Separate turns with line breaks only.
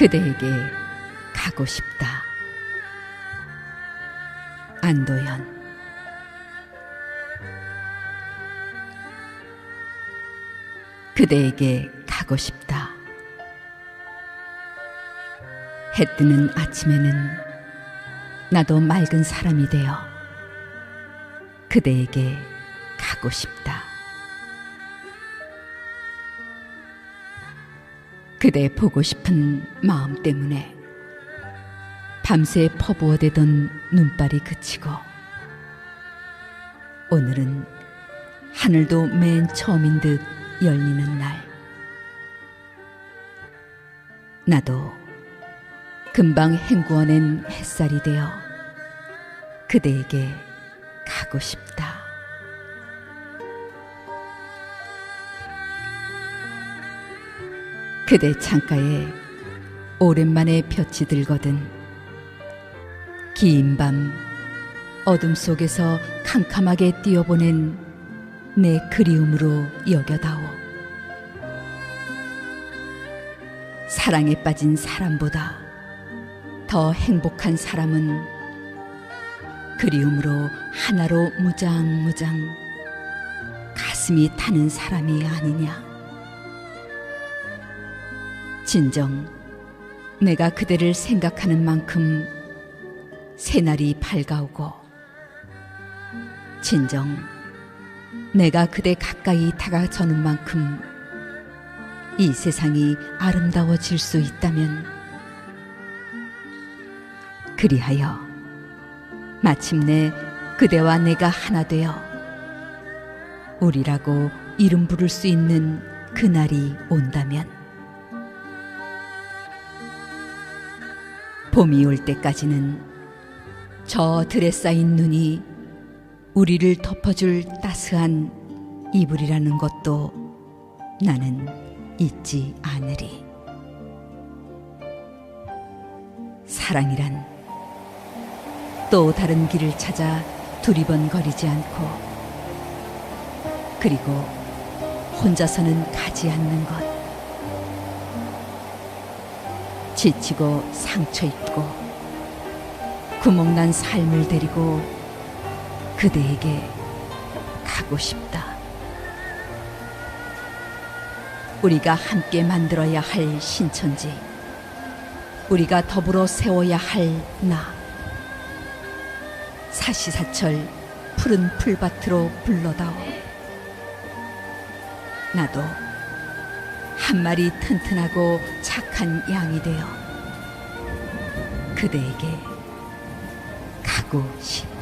그대에게 가고 싶다. 안도연 그대에게 가고 싶다. 해 뜨는 아침에는 나도 맑은 사람이 되어 그대에게 가고 싶다. 그대 보고 싶은 마음 때문에 밤새 퍼부어대던 눈발이 그치고 오늘은 하늘도 맨 처음인 듯 열리는 날 나도 금방 헹구어낸 햇살이 되어 그대에게 가고 싶다. 그대 창가에 오랜만에 볕이 들거든 긴 밤 어둠 속에서 캄캄하게 뛰어보낸 내 그리움으로 여겨다오. 사랑에 빠진 사람보다 더 행복한 사람은 그리움으로 하나로 무장무장 가슴이 타는 사람이 아니냐. 진정. 내가 그대를 생각하는 만큼 새날이 밝아오고. 진정. 내가 그대 가까이 다가서는 만큼 이 세상이 아름다워질 수 있다면 그리하여 마침내 그대와 내가 하나 되어 우리라고 이름 부를 수 있는 그날이 온다면 봄이 올 때까지는 저 들에 쌓인 눈이 우리를 덮어줄 따스한 이불이라는 것도 나는 잊지 않으리. 사랑이란 또 다른 길을 찾아 두리번거리지 않고 그리고 혼자서는 가지 않는 것. 지치고 상처 입고 구멍난 삶을 데리고 그대에게 가고 싶다. 우리가 함께 만들어야 할 신천지, 우리가 더불어 세워야 할 나. 사시사철 푸른 풀밭으로 불러다오. 나도 한 마리 튼튼하고 착한 양이 되어 그대에게 가고 싶다.